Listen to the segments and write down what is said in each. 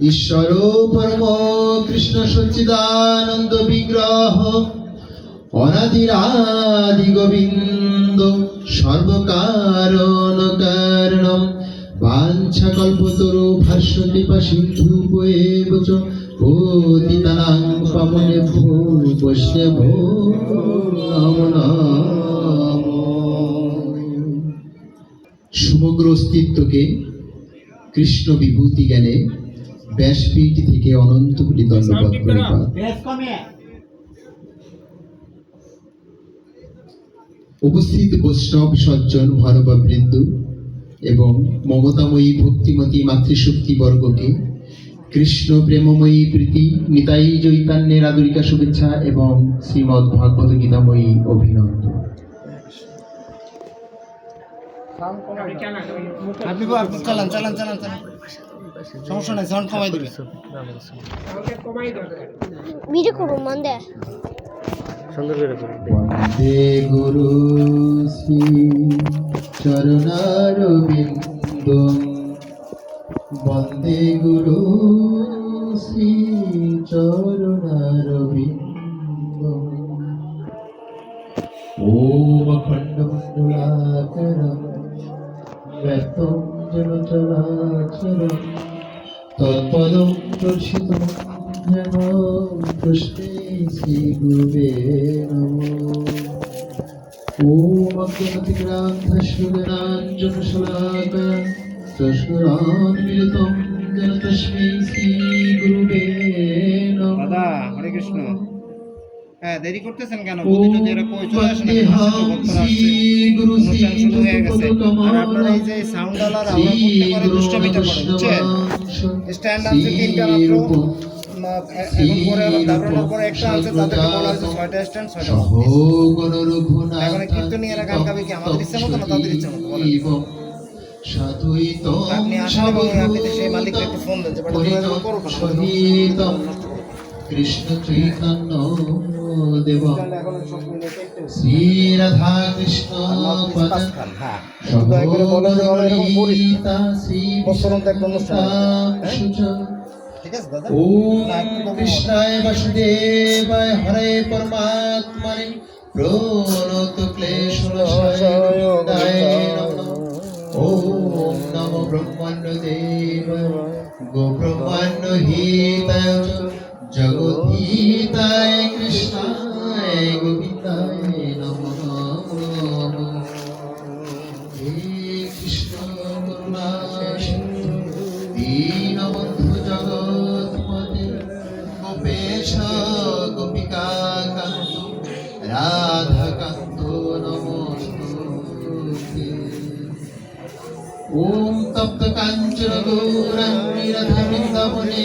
ঈশ্বর পরম কৃষ্ণ সচ্চিদানন্দ বিগ্রহ অনাদিরাদি গোবিন্দ সর্বকারণ কারণম বাঞ্ছা কল্পতরু ভাষ্যতি সিন্ধু পাবনে ভো সমগ্র অস্তিত্বকে কৃষ্ণ বিভূতি জ্ঞানে ব্যাসপীঠ থেকে অনন্ত কোটি ধন্যবাদ প্রণিপাত উপস্থিত বৈষ্ণব সজ্জন ভানববৃন্দ এবং মমতাময়ী ভক্তিমতী মাতৃশক্তি বর্গকে কৃষ্ণ প্রেমময়ী প্রীতি নিতাই চৈতন্যের আদরিকা শুভেচ্ছা এবং শ্রীমৎ ভাগবত গীতাময়ী অভিনন্দন। চালান চালান চালান চালান। সমস্যা নাই সাউন্ড কমাই দিবে। ভিডিও করব মন দেয় বন্দে গুরু শ্রী চরণারবিন্দ। বন্দে গুরু শ্রী চরণারবিন্দ। ওম খণ্ডমণ্ডলাকরম ব্যক্তম জনচরাচরম তৎপদম প্রসিত যেন কৃষ্ণে শ্রীগুরুবে নমঃ ওম অজ্ঞানতিক্রান্তশূলনাঞ্জনশলাকয়া চষ্কুরান্মিলিতম যেন তস্मै শ্রীগুরুবে নমঃ দাদা হরে কৃষ্ণ। হ্যাঁ দেরি করতেছেন কেন প্রতিটা যে এরকম চলে আসেন অনুষ্ঠান শুরু হয়ে গেছে আর আপনারা এই যে সাউন্ড আলার আমরা করতে পারে দুষ্টামিটা করে বুঝছেন স্ট্যান্ড আছে তিনটা মাত্র এখন পরে দাঁড়ানোর পরে একটা আছে তাদেরকে বলা হয়েছে ছয়টা স্ট্যান্ড ছয়টা। এখন কীর্তনীয়রা গান গাবে কি আমাদের ইচ্ছা মতো না তাদের ইচ্ছা মতো বলেন? আপনি এবং আপনি সেই মালিককে একটু ফোন দেন যে করো? কৃষ্ণ চৈতন্য দেব। শ্রী রাধা কৃষ্ণ হ্যাঁ। হ্যাঁ? আছে। দাদা। ওম তো কৃষ্ণায় বাসুদেবায় হরে পরমাত্মনে প্রণত নমঃ। ওম নমো ব্রহ্মাণ্য দেব গো ব্রহ্মাণ্য হিতায় চ জগদ্ধিতায় কৃষ্ণায় গোবিন্দায় নমঃ হে কৃষ্ণ করুণা দীনবন্ধু জগৎপতে গোপেশ গোপিকা কান্ত রাধাকান্ত নমস্তুতে। ওম তপ্ত কাঞ্চন গৌরাঙ্গী রাধা বৃন্দাবনে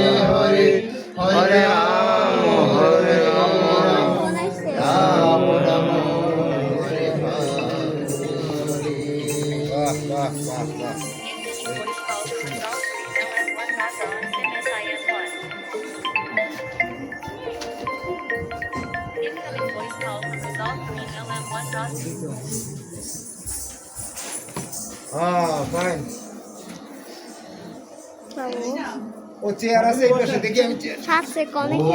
হ্যাঁ ফাইন ও চেয়ার আছে এই পাশে দেখি আমি সাত সেকেন্ড ওম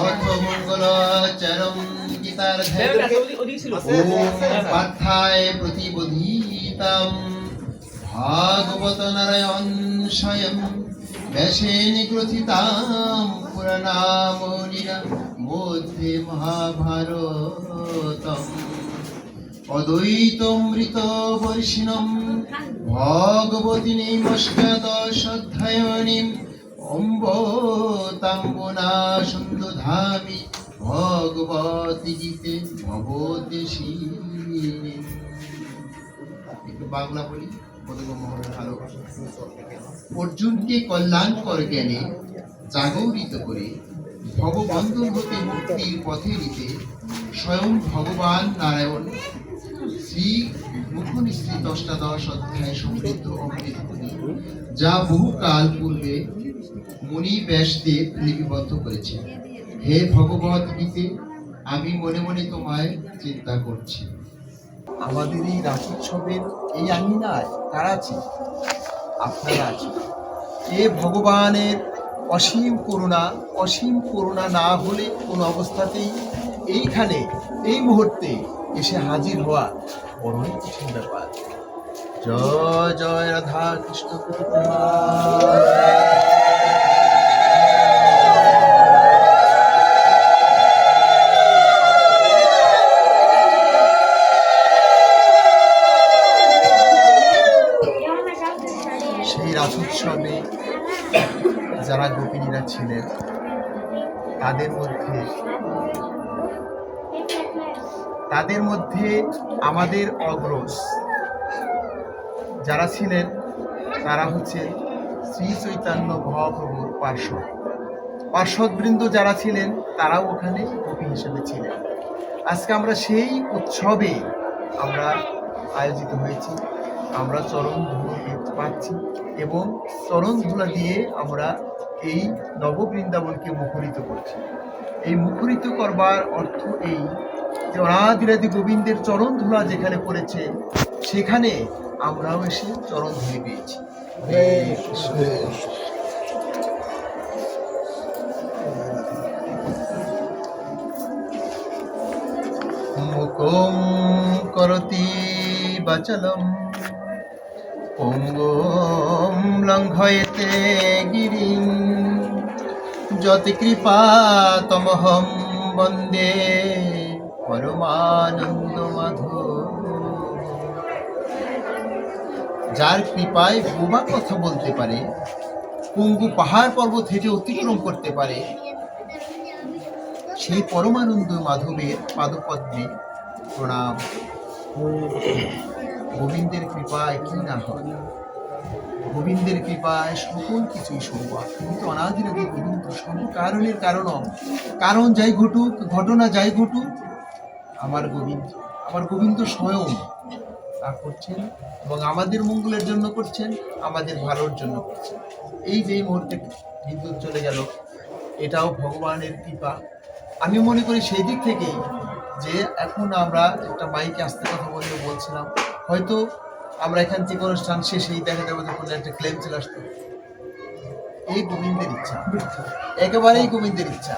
অথমঙ্গলাচরম গীতার্থে। ওম প্রতিবোধিতাম ভাগবত নারায়ণ স্বয়ং ব্যাসেন গ্রথিতাম পুরাণামণিরা মধ্যে মহাভারতম। অদ্বৈতমৃত বর্ষিণম ভগবতী নৈমস্কাদশাধ্যায়নীম অম্ব তাম্বনা সুন্দধামি। ভগবতী গীতে ভবদেশী একটু বাংলা বলি? অর্জুনকে কল্যাণকর জ্ঞানে জাগরিত করে ভগবন্ধন হতে মুক্তির পথে নিতে স্বয়ং ভগবান নারায়ণ শ্রী মুখনিশ্চিত অষ্টাদশ অধ্যায় সমৃদ্ধ অমৃতগুলি যা বহুকাল পূর্বে মুনি ব্যাসদেব লিপিবদ্ধ করেছেন। হে ভগবত গীতে, আমি মনে মনে তোমায় চিন্তা করছি। আমাদের এই রাসোৎসবের এই আঙিনায় কারা আছে? আপনারা আছেন। এ ভগবানের অসীম করুণা অসীম করুণা না হলে কোনো অবস্থাতেই এইখানে এই মুহূর্তে এসে হাজির হওয়া বড়ই কঠিন ব্যাপার। জয় জয় রাধা কৃষ্ণ সেই রাসোৎসবে যারা গোপিনীরা ছিলেন, তাদের মধ্যে তাদের মধ্যে আমাদের অগ্রজ যারা ছিলেন, তারা হচ্ছে শ্রী চৈতন্য মহাপ্রভুর পার্শ্বদ। পার্শ্বদবৃন্দ যারা ছিলেন, তারাও ওখানে গোপী হিসেবে ছিলেন। আজকে আমরা সেই উৎসবে আমরা আয়োজিত হয়েছি। আমরা চরম ধুলো পাচ্ছি এবং চরণ ধুলা দিয়ে আমরা এই নববৃন্দাবনকে মুখরিত করছি। এই মুখরিত করবার অর্থ এই যে অনাদিরাদি গোবিন্দের চরণ ধুলা যেখানে পড়েছে, সেখানে আমরাও এসে চরণ ধুয়ে পেয়েছি। মুকম করতি বাচলম। পঙ্গম লঙ্ঘয়তে কৃপা তমহম বন্দে। পরমানন্দ মাধব। যার কৃপায় বোবা কথা বলতে পারে পঙ্গু পাহাড় পর্বত হেঁটে অতিক্রম করতে পারে, সেই পরমানন্দ মাধবের পাদপদ্মে প্রণাম। গোবিন্দের কৃপায় কি না হয় গোবিন্দের কৃপায় সকল কিছুই সম্ভব কিন্তু অনাদির আগে গোবিন্দ সর্ব কারণের কারণম কারণ যাই ঘটুক, ঘটনা যাই ঘটুক, আমার গোবিন্দ আমার গোবিন্দ স্বয়ং তা করছেন এবং আমাদের মঙ্গলের জন্য করছেন, আমাদের ভালোর জন্য করছেন। এই যে মুহূর্তে বিদ্যুৎ চলে গেল, এটাও ভগবানের কৃপা। আমি মনে করি সেই দিক থেকেই যে এখন আমরা একটা মাইকে আসতে কথা বললে বলছিলাম হয়তো আমরা এখান থেকে অনুষ্ঠান শেষেই দেখা যাবে যে কোনো একটা ক্লেম চলে আসতো। এই গোবিন্দের ইচ্ছা। একেবারেই গোবিন্দের ইচ্ছা।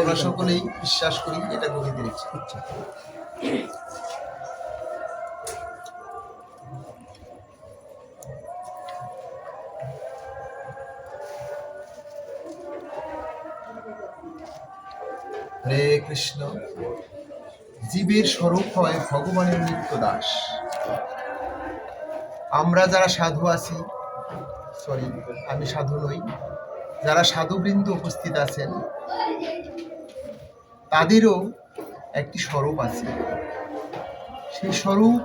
আমরা সকলেই বিশ্বাস করি এটা গোবিন্দের ইচ্ছা। হরে কৃষ্ণ। জীবের স্বরূপ হয় ভগবানের নিত্য দাস আমরা যারা সাধু আছি সরি আমি সাধু নই, যারা সাধুবৃন্দ উপস্থিত আছেন, তাদেরও একটি স্বরূপ আছে। সেই স্বরূপ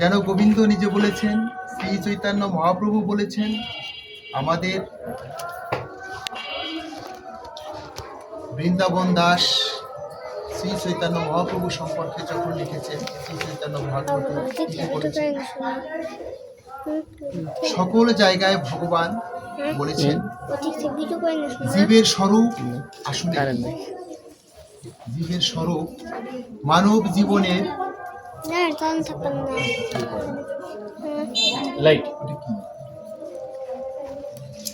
যেন গোবিন্দ নিজে বলেছেন, শ্রী চৈতন্য মহাপ্রভু বলেছেন, আমাদের বৃন্দাবন দাস শ্রী চৈতন্য মহাপ্রভু সম্পর্কে যখন লিখেছেন শ্রী চৈতন্য মহাপ্রভু সকল জায়গায় ভগবান বলেছেন জীবের স্বরূপ আসলে জীবের স্বরূপ মানব জীবনের না টান থাকবেন না। লাইট?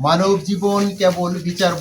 মানব জীবন কেবল বিচার